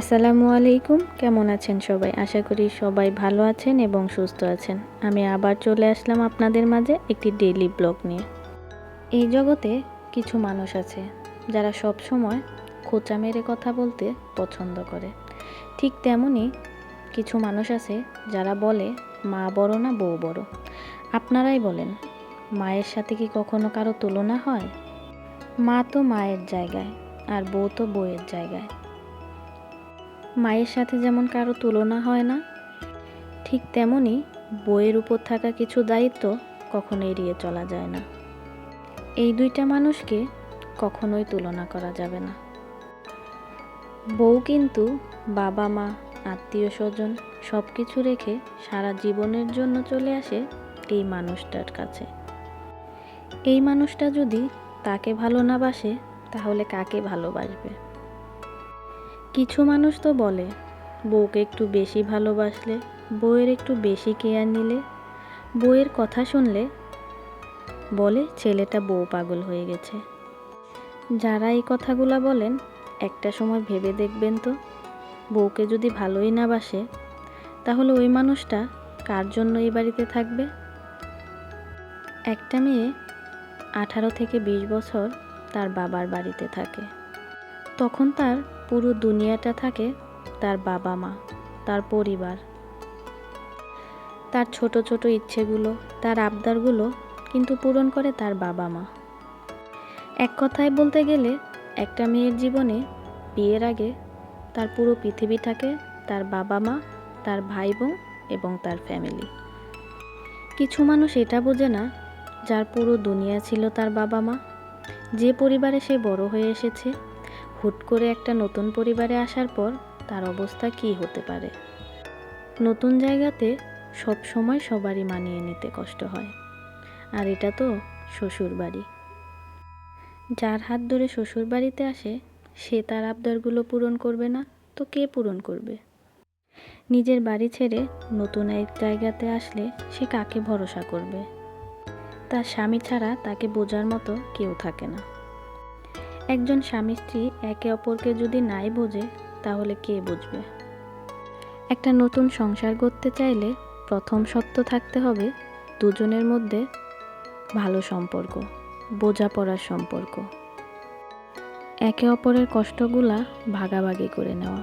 আসসালামু আলাইকুম। কেমন আছেন সবাই? আশা করি সবাই ভালো আছেন এবং সুস্থ আছেন। আমি আবার চলে আসলাম আপনাদের মাঝে একটি ডেইলি ব্লগ নিয়ে। এই জগতে কিছু মানুষ আছে, যারা সব সময় খোঁচা মেরে কথা বলতে পছন্দ করে। ঠিক তেমনই কিছু মানুষ আছে, যারা বলে, মা বড় না বউ বড়? আপনারাই বলেন, মায়ের সাথে কি কখনো কারও তুলনা হয়? মা তো মায়ের জায়গায়, আর বউ তো বউয়ের জায়গায়। মায়ের সাথে যেমন কারও তুলনা হয় না, ঠিক তেমনই বইয়ের উপর থাকা কিছু দায়িত্ব কখনো এড়িয়ে চলা যায় না। এই দুইটা মানুষকে কখনোই তুলনা করা যাবে না। বউ কিন্তু বাবা, মা, আত্মীয় স্বজন সব কিছু রেখে সারা জীবনের জন্য চলে আসে এই মানুষটার কাছে। এই মানুষটা যদি তাকে ভালো না বাসে, তাহলে কাকে ভালোবাসবে? কিছু মানুষ তো বলে, বউকে একটু বেশি ভালোবাসলে, বউয়ের একটু বেশি কেয়ার নিলে, বউয়ের কথা শুনলে, বলে ছেলেটা বউ পাগল হয়ে গেছে। যারা এই কথাগুলো বলেন, একটা সময় ভেবে দেখবেন তো, বউকে যদি ভালোই না বাসে, তাহলে ওই মানুষটা কার জন্য এই বাড়িতে থাকবে? একটা মেয়ে আঠারো থেকে বিশ বছর তার বাবার বাড়িতে থাকে। তখন তার পুরো দুনিয়াটা থাকে তার বাবা মা, তার পরিবার। তার ছোট ছোট ইচ্ছেগুলো, তার আবদারগুলো কিন্তু পূরণ করে তার বাবা মা। এক কথায় বলতে গেলে, একটা মেয়ের জীবনে বিয়ের আগে তার পুরো পৃথিবীটাকে তার বাবা মা, তার ভাই বোন এবং তার ফ্যামিলি। কিছু মানুষ এটা বোঝে না, যার পুরো দুনিয়া ছিল তার বাবা মা। যে পরিবারে সে বড় হয়ে এসেছে হুট করে একটা নতুন পরিবারে আসার পর তার অবস্থা কী হতে পারে? নতুন জায়গাতে সব সময় সবারই মানিয়ে নিতে কষ্ট হয়। আর এটা তো শ্বশুর বাড়ি যার হাত ধরে শ্বশুর বাড়িতে আসে, সে তার আবদারগুলো পূরণ করবে না, তো কে পূরণ করবে? নিজের বাড়ি ছেড়ে নতুন এক জায়গাতে আসলে সে কাকে ভরসা করবে? তার স্বামী ছাড়া তাকে বোঝার মতো কেউ থাকে না। একজন স্বামী স্ত্রী একে অপরকে যদি নাই বোঝে, তাহলে কে বুঝবে? একটা নতুন সংসার করতে চাইলে প্রথম সত্য থাকতে হবে দুজনের মধ্যে ভালো সম্পর্ক, বোঝাপড়ার সম্পর্ক। একে অপরের কষ্টগুলা ভাগাভাগি করে নেওয়া।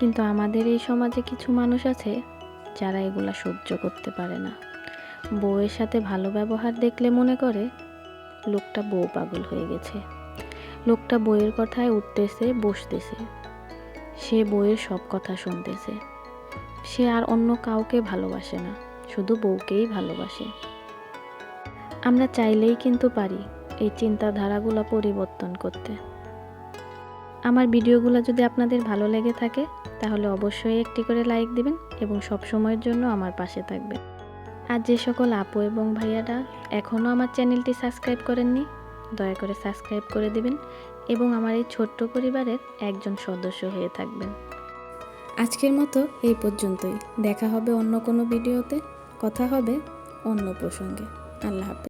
কিন্তু আমাদের এই সমাজে কিছু মানুষ আছে যারা এগুলা সহ্য করতে পারে না। বউয়ের সাথে ভালো ব্যবহার দেখলে মনে করে, লোকটা বউ পাগল হয়ে গেছে। লোকটা বইয়ের কথায় উঠতেছে, বসতেছে। সে বইয়ের সব কথা শুনতেছে। সে আর অন্য কাউকে ভালোবাসে না, শুধু বউকেই ভালোবাসে। আমরা চাইলেই কিন্তু পারি এই চিন্তাধারাগুলো পরিবর্তন করতে। আমার ভিডিওগুলো যদি আপনাদের ভালো লেগে থাকে, তাহলে অবশ্যই একটি করে লাইক দিবেন এবং সব সময়ের জন্য আমার পাশে থাকবেন। আর যে সকল আপু এবং ভাইয়ারা এখনও আমার চ্যানেলটি সাবস্ক্রাইব করেননি দয়া করে সাবস্ক্রাইব করে দিবেন এবং আমার এই ছোট্ট পরিবারের একজন সদস্য হয়ে থাকবেন। আজকের মতো এই পর্যন্তই। দেখা হবে অন্য কোনো ভিডিওতে। কথা হবে অন্য প্রসঙ্গে। আল্লাহ হাফেজ।